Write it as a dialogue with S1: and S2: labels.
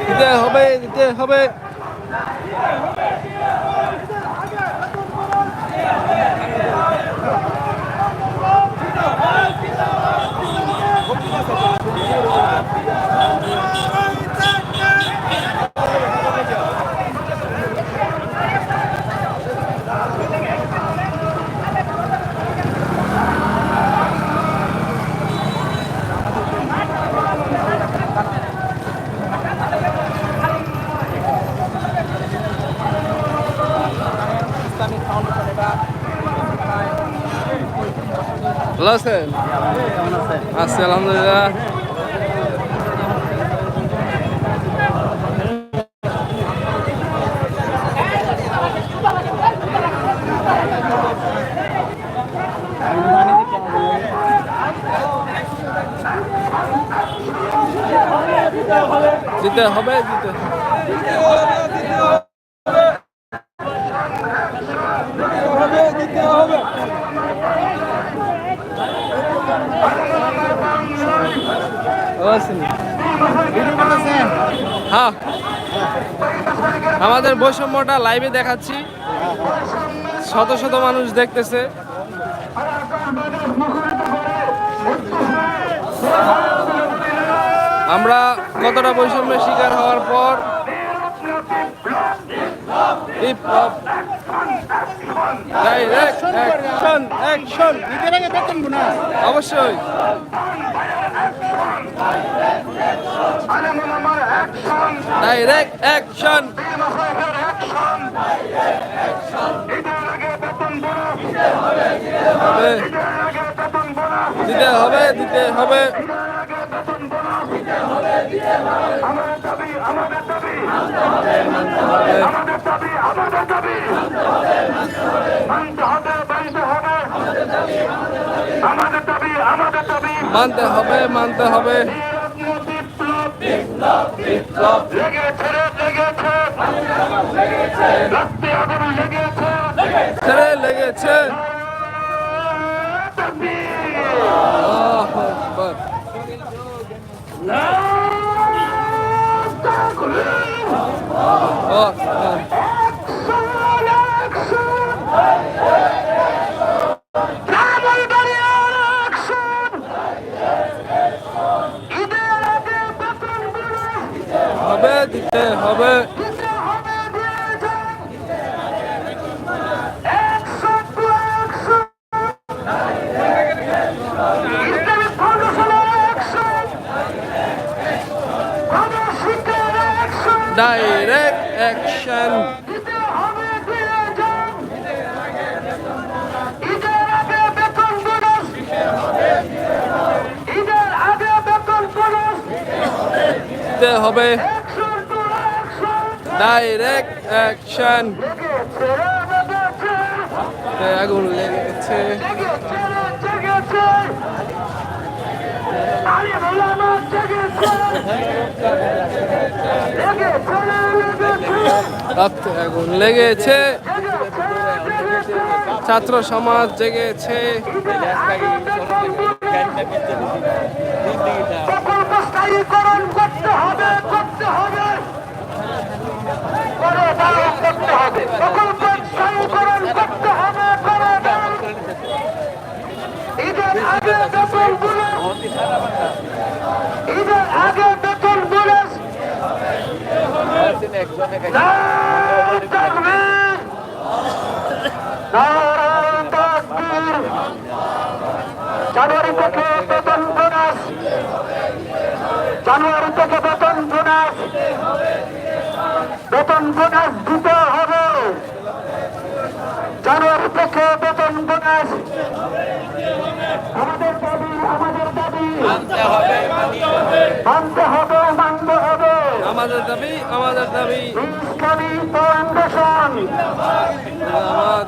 S1: দিতে হবে দিতে হবে Yeah. ভালো আছেন? আছি আলহামদুলিল্লাহ। দিতে হবে ভালো হ্যাঁ। আমাদের বৈষম্যটা লাইভে দেখাচ্ছি। শত শত মানুষ দেখতেছে। আমরা কতটা বৈষম্যের শিকার হওয়ার পর বিপ্লব অ্যাকশন অ্যাকশন
S2: ঈদের আগে বেতন বোনাস
S1: অবশ্যই। ডাইরেক্ট অ্যাকশন দিতে হবে দিতে হবে।
S3: আমাদের দাবি আমাদের দাবি।
S1: মানতে হবে মানতে হবে। বিপ্লব
S3: লেগেছে রে, লেগেছে রাত্রি আগুন লেগেছে।
S1: ছেড়ে লেগেছে।
S3: দাবি
S1: হবে দিতে হবে। ডাইরেক্ট অ্যাকশন হবে। ডাইরেক্ট অ্যাকশন আগুন লেগেছে আগুন লেগেছে। ছাত্র সমাজ জেগেছে
S3: করতে হবে করতে হবে করে করতে হবে প্রকল্প আগে বেতন বোনাস ঈদের জানুয়ারি থেকে বেতন বোনাস জানুয়ারি থেকে বেতন বোনাস বেতন বোনাস দিতে হবে। জানুয়ারি থেকে বেতন বোনাস। আমাদের দাবি আমাদের দাবি। মানতে হবে মানতে হবে।
S1: আমাদের দাবি আমাদের দাবি।
S3: ইসলামী ফাউন্ডেশন।
S1: আমার